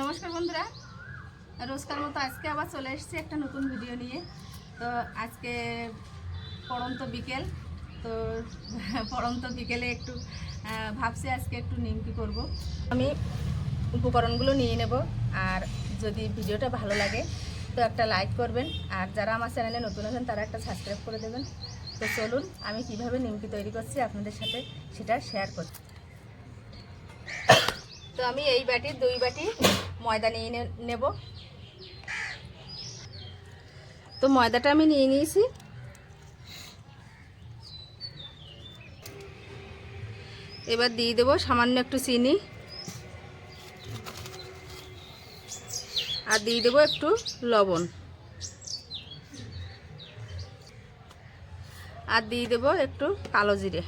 নমস্কার বন্ধুরা। রোজকার মতো আজকে আবার চলে এসেছি একটা নতুন ভিডিও নিয়ে। তো আজকে পড়ন্ত বিকেল, তো পড়ন্ত বিকেলে একটু ভাবছি আজকে একটু নিমকি করব। আমি উপকরণগুলো নিয়ে নেব, আর যদি ভিডিওটা ভালো লাগে তো একটা লাইক করবেন, আর যারা আমার চ্যানেলে নতুন আছেন, তারা একটা সাবস্ক্রাইব করে দেবেন। তো চলুন, আমি কীভাবে নিমকি তৈরি করছি আপনাদের সাথে সেটা শেয়ার করছি। তো আমি এই বাটি, দুই বাটি ময়দা নিয়ে নেব। তো ময়দাটা আমি নিয়ে নিয়েছি। এবার দিয়ে দেবো সামান্য একটু চিনি। আর দিয়ে দেবো একটু লবণ। আর দিয়ে দেবো একটু কালো জিরে।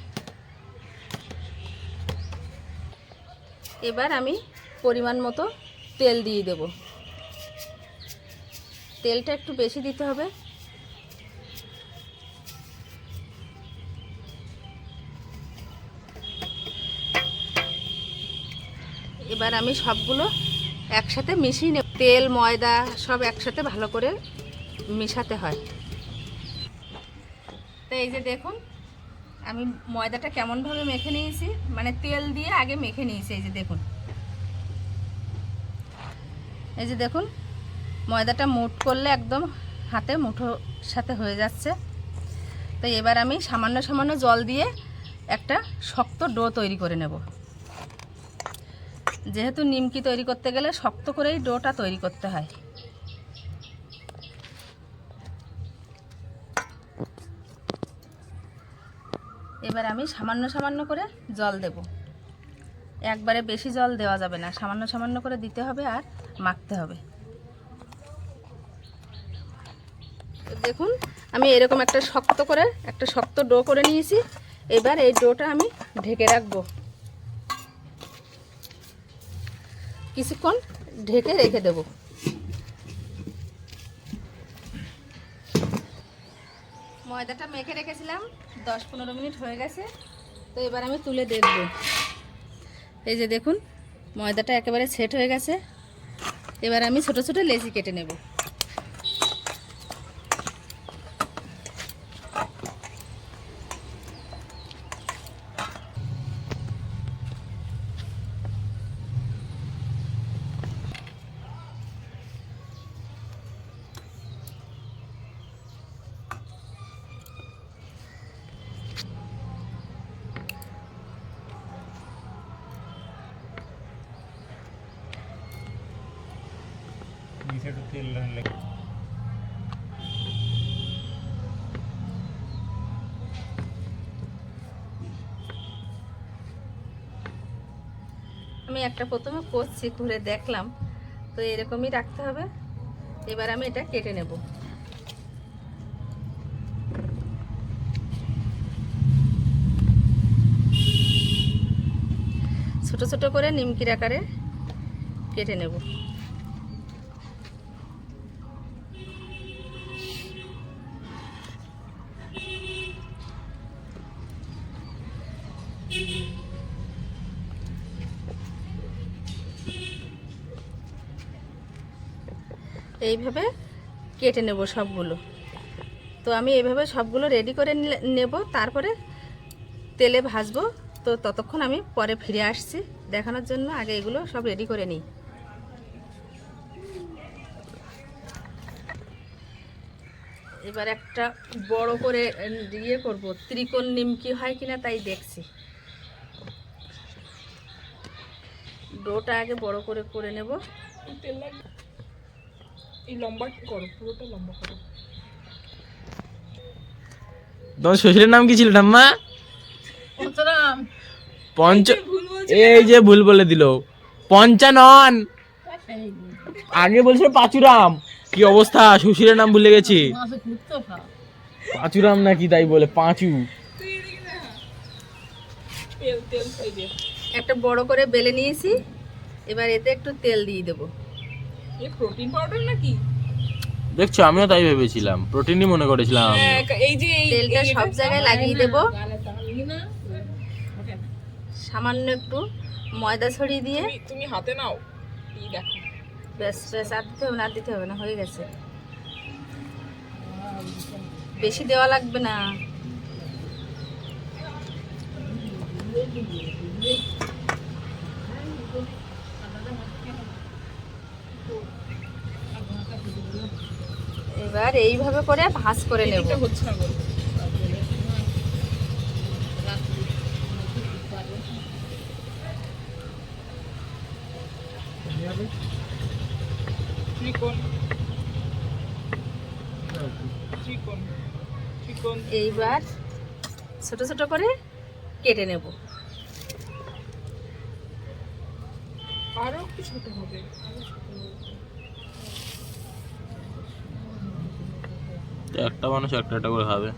এবার আমি পরিমাণ মতো তেল দিয়ে দেব। তেলটা একটু বেশি দিতে হবে। এবার আমি সবগুলো একসাথে মিশিয়ে নেব। তেল, ময়দা সব একসাথে ভালো করে মেশাতে হয়। তো এই যে দেখুন আমি ময়দাটা কেমনভাবে মেখে নিয়েছি? মানে তেল দিয়ে আগে মেখে নিয়েছি, এই যে দেখুন। এই যে দেখুন, ময়দাটা মুঠ করলে একদম হাতে মুঠোর সাথে হয়ে যাচ্ছে। তো এবার আমি সামান্য সামান্য জল দিয়ে একটা শক্ত ডো তৈরি করে নেব। যেহেতু নিমকি তৈরি করতে গেলে শক্ত করেই ডোটা তৈরি করতে হয়। এবার আমি সামান্য সামান্য করে জল দেব। একবারে বেশি জল দেওয়া যাবে না, সামান্য সামান্য করে দিতে হবে আর মাখতে হবে। দেখুন, আমি এরকম একটা শক্ত করে, একটা শক্ত ডো করে নিয়েছি। এবার এই ডোটা আমি ঢেকে রাখব। কিছুক্ষণ ঢেকে রেখে দেব। ময়দাটা মেখে রেখেছিলাম। দশ পনেরো মিনিট হয়ে গেছে, তো এবার আমি তুলে দেখব। এই যে দেখুন, ময়দাটা একেবারে সেট হয়ে গেছে। এবার আমি ছোট ছোট লেজি কেটে নেব। আমি একটা প্রথমে করছি, ঘুরে দেখলাম। তো এরকমই রাখতে হবে। এবার আমি এটা কেটে নেব। ছোট ছোট করে নিমকির আকারে কেটে নেব। এইভাবে কেটে নেব সবগুলো। তো আমি এইভাবে সবগুলো রেডি করে নেব, তারপরে তেলে ভাজবো। তো ততক্ষণ আমি পরে ফিরে আসছি, দেখানোর জন্য আগে এগুলো সব রেডি করে নিই। এবার একটা বড় করে ইয়ে করব, ত্রিকোণ নিমকি হয় কিনা তাই দেখছি। ডোটা আগে বড় করে করে নেব। এই লম্বা করো? পুরোটা লম্বা করো। তোমার শ্বশুরের নাম কি ছিল ঠাম্মা? পঞ্চ এই যে ভুল বলে দিল। পঞ্চানন। আগে বলছিল পাচুরাম। কি অবস্থা? শ্বশুরের নাম ভুলে গেছি। পাচুরাম নাকি তাই বলে? পাঁচু। তুই এদিকে না। তেল তেল খাই দে। একটা বড় করে বেলে নিয়েছি। এবার এতে একটু তেল দিয়ে দেবো। এই প্রোটিন পাউডার নাকি? দেখছ আমিও তাই ভেবেছিলাম। প্রোটিনই মনে করেছিলাম হ্যাঁ, এই যে এই তেলটা সব জায়গায় লাগিয়ে দেব। না ওঠে না। সামান্য একটু ময়দা ছড়িয়ে দিয়ে। তুমি হাতে নাও। এই দেখো। ব্যাস ব্যাস আর দিতে হবে না আর দিতে হবে না হয়ে গেছে। বেশি দেওয়া লাগবে না। এবার এইভাবে করে ভাঁজ করে নেব। এইবার ছোট ছোট করে কেটে নেব। আরও একটু ছোট হবে। আরও ছোট হবে। একটা মানুষ একটা একটা করে খাবে।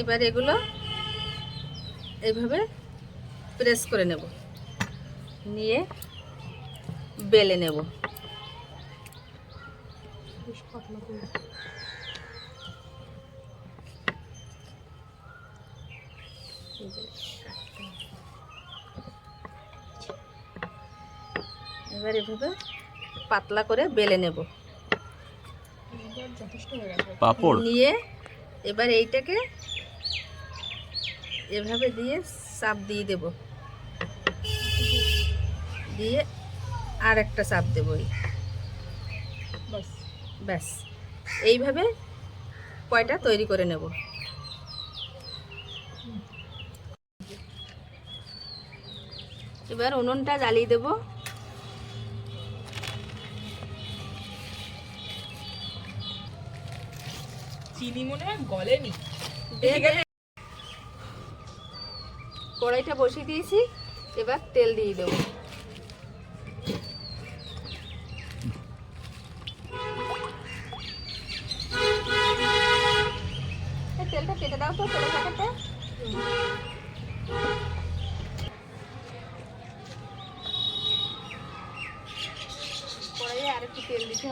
এবার এগুলো এইভাবে প্রেস করে নেব। নিয়ে বেলে নেব। এবার এভাবে পাতলা করে বেলে নেব। এইবার যথেষ্ট হয়ে গেছে পাপড়? নিয়ে এবার এইটাকে এভাবে দিয়ে চাপ দিয়ে দেব। দিয়ে আর একটা চাপ দেবো ব্যাস। এইভাবে কয়টা তৈরি করে নেব। এবার উনুনটা জ্বালিয়ে দেব। চিনি মনে হয় গলেনি। কড়াইটা বসিয়ে দিয়েছি এবার তেল দিয়ে দেবো।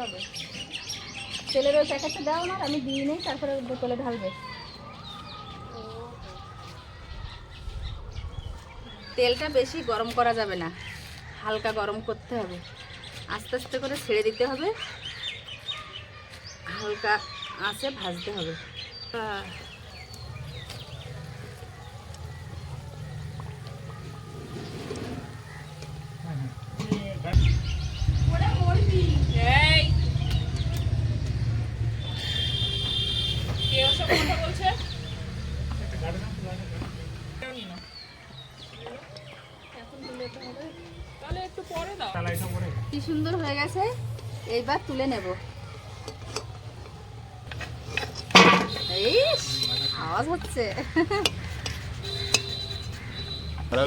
হবে। তেলের ওই প্যাকেটটা দাও না আমি দিই নেই, তারপরে বোতলে ঢালবে। তেলটা বেশি গরম করা যাবে না, হালকা গরম করতে হবে। আস্তে আস্তে করে ছেড়ে দিতে হবে, হালকা আঁচে ভাজতে হবে। কে কথা বলছে কেউ নি না। তাহলে একটু পরে দাও কি সুন্দর হয়ে গেছে এইবার তুলে নেব আওয়াজ হচ্ছে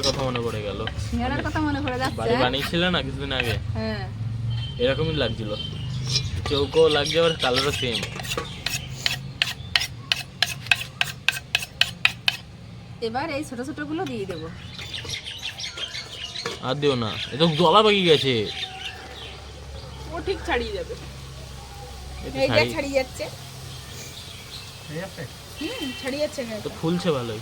কথা মনে পড়ে গেল। সিঙ্গারার কথা মনে পড়ে বাড়ি যাচ্ছে বানিয়েছিলে না কিছুদিন আগে? হ্যাঁ। এরকমই লাগছিল। চৌকো লাগছে আবার কালারও সেম এবার এই ছোট ছোটগুলো দিয়ে দেবো। আর দিও না এ তো জলা পাকি গেছে। ও ঠিক ছাড়িয়ে যাবে। এই যে ছাড়িয়ে যাচ্ছে। হুম ছাড়িয়ে যাচ্ছে তো ফুলছে ভালোই।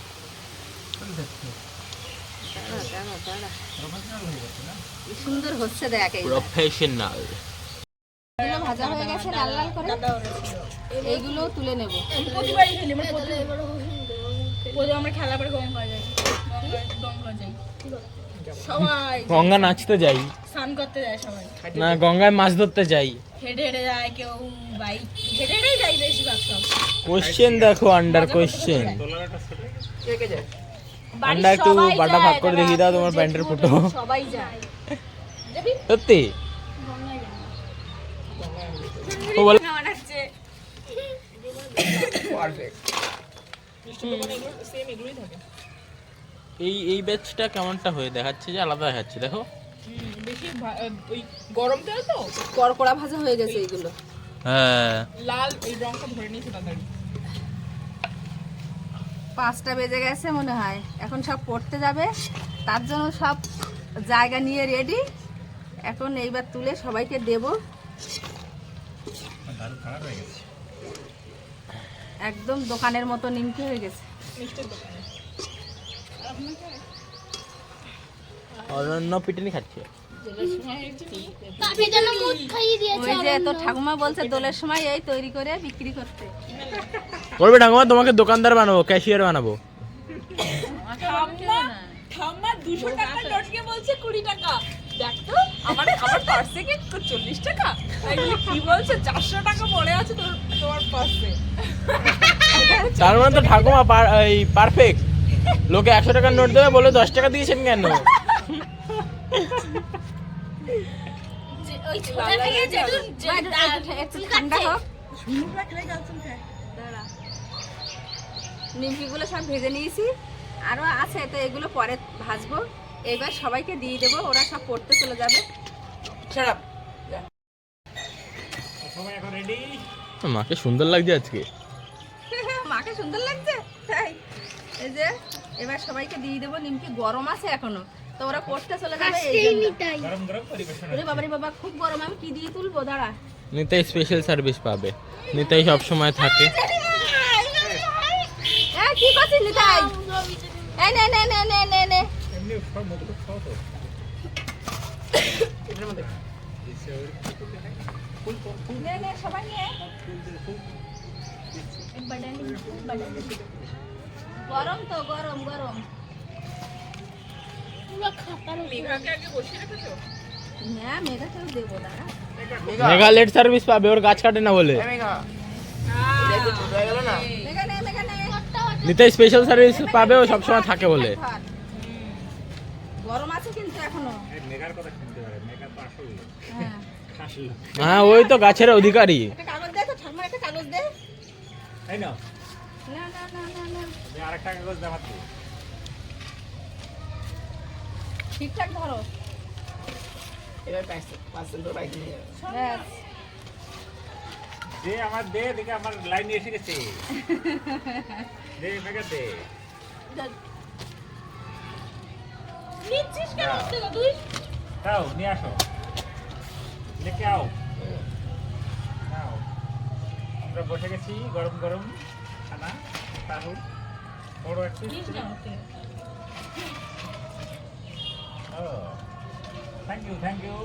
সুন্দর হচ্ছে দেখ এই প্রফেশনাল এগুলো ভাজা হয়ে গেছে লাল লাল করে। এইগুলো তুলে নেব। প্রতিবারই খেলি মানে আমরা খেলা গঙ্গা যাই। গঙ্গা গঙ্গা যাই। সবাই। গঙ্গা নাচতে যাই। স্নান করতে যায় সবাই। না গঙ্গায় মাছ ধরতে যাই। হেঁটে হেঁটে যায় কেউ বাইক হেঁটে হেঁটেই যায় বেশিরভাগ সব। কোশ্চেন দেখো আন্ডার কোশ্চেন বাড়ির আন্ডা একটু বাটা ভাগ করে দেখিয়ে দাও তোমার প্যান্টের ফুটো সবাই যায়। সত্যি? ও বলে বানাচ্ছে সেম এগুলোই থাকে। এই এই ব্যাচটা কেমনটা হয়ে দেখাচ্ছে যে আলাদা দেখাচ্ছে দেখো। বেশি ওই গরম তেল তো? কড়কড়া ভাজা হয়ে গেছে এইগুলো হ্যাঁ। লাল এই রংটা ধরে নিয়েছে তাড়াতাড়ি। পাঁচটা বেজে গেছে মনে হয়। এখন সব পড়তে যাবে। তার জন্য সব জায়গা নিয়ে রেডি এখন এইবার তুলে সবাইকে দেব। একদম দোকানের মতো নিমকি হয়ে গেছে। মিষ্টির দোকানে। আর অনন্য পিটনি খাচ্ছে। ওই যে তো ঠাকুমা বলছে দোলের সময় এই তৈরি করে বিক্রি করতে। করবে ঠাকুমা তোমাকে দোকানদার বানাবো ক্যাশিয়ার বানাবো। ঠাম্মা ঠাম্মা দুশো টাকা নোটকে বলছে কুড়ি টাকা। দেখ তো আমার আমার পার্সে কি চল্লিশ টাকা। কি বলছে? চারশো টাকা পড়ে আছে তোর তোমার পার্সে তার মানে তো ঠাকুমা এই পারফেক্ট লোকে একশো টাকার নোট দেবে বলে দশ টাকা দিয়েছেন কেন? নিমকিগুলো সব ভেজে নিয়েছি। আরও আছে তো এগুলো পরে ভাজবো। এবার সবাইকে দিয়ে দেবো ওরা সব পড়তে চলে যাবে। মাকে সুন্দর লাগছে আজকে। মাকে সুন্দর লাগছে? তাই? এই যে এবার সবাইকে দিয়ে দেবো নিমকি গরম আছে এখনও। তো ওরা পড়তে চলে যাবে ওরে বাবারে বাবা খুব গরম আমি কি দিয়ে তুলবো? দাঁড়া। নিতাই স্পেশাল সার্ভিস পাবে। নিতাই সব সময় থাকে। হ্যাঁ কি করছিস নিতাই? এই নে নে নে নে নে নে। সবাই লেট সার্ভিস পাবে ওর গাছ কাটে না বলে। নিতে স্পেশাল সার্ভিস পাবে ও সবসময় থাকে বলে। গরম আছে কিন্তু এখনও। মেঘার কথা শুনতে পারে মেঘা তো হ্যাঁ ওই তো গাছের অধিকারী। ঠিকঠাক দে আমার দে দেখে আমার লাইন এসে গেছে। নিয়ে আসো। লেকে আও আমরা বসে গেছি গরম গরম খানা তাহু বড় একটু থ্যাংক ইউ থ্যাংক ইউ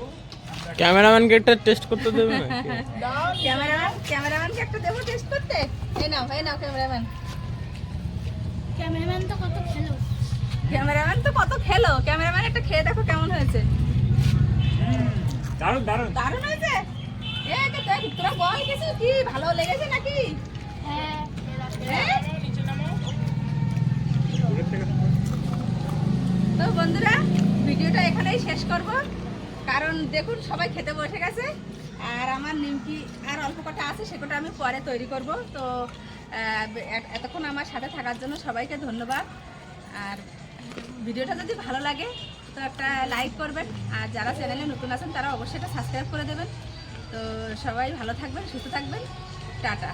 ক্যামেরাম্যানকে একটা টেস্ট করতে দেবে না ক্যামেরাম্যান ক্যামেরাম্যানকে একটা দেবো টেস্ট করতে? এই নাও এই নাও ক্যামেরাম্যান। ক্যামেরাম্যান তো কত খেলো। ক্যামেরাম্যান তো কত খেলো? ক্যামেরাম্যান একটা খেয়ে দেখো কেমন হয়েছে। দারুণ দারুণ। দারুণ হয়েছে? এই যে দেখ তোরা বল কিছু কি ভালো লেগেছে নাকি? হ্যাঁ তো বন্ধুরা ভিডিওটা এখানেই শেষ করব। কারণ দেখুন সবাই খেতে বসে গেছে। আর আমার নিমকি আর অল্প কটা আছে সে কটা আমি পরে তৈরি করব। তো এতক্ষণ আমার সাথে থাকার জন্য সবাইকে ধন্যবাদ। আর ভিডিওটা যদি ভালো লাগে তো একটা লাইক করবেন। আর যারা চ্যানেলে নতুন আছেন, তারা অবশ্যই এটা সাবস্ক্রাইব করে দেবেন। তো সবাই ভালো থাকবেন, সুস্থ থাকবেন। টাটা।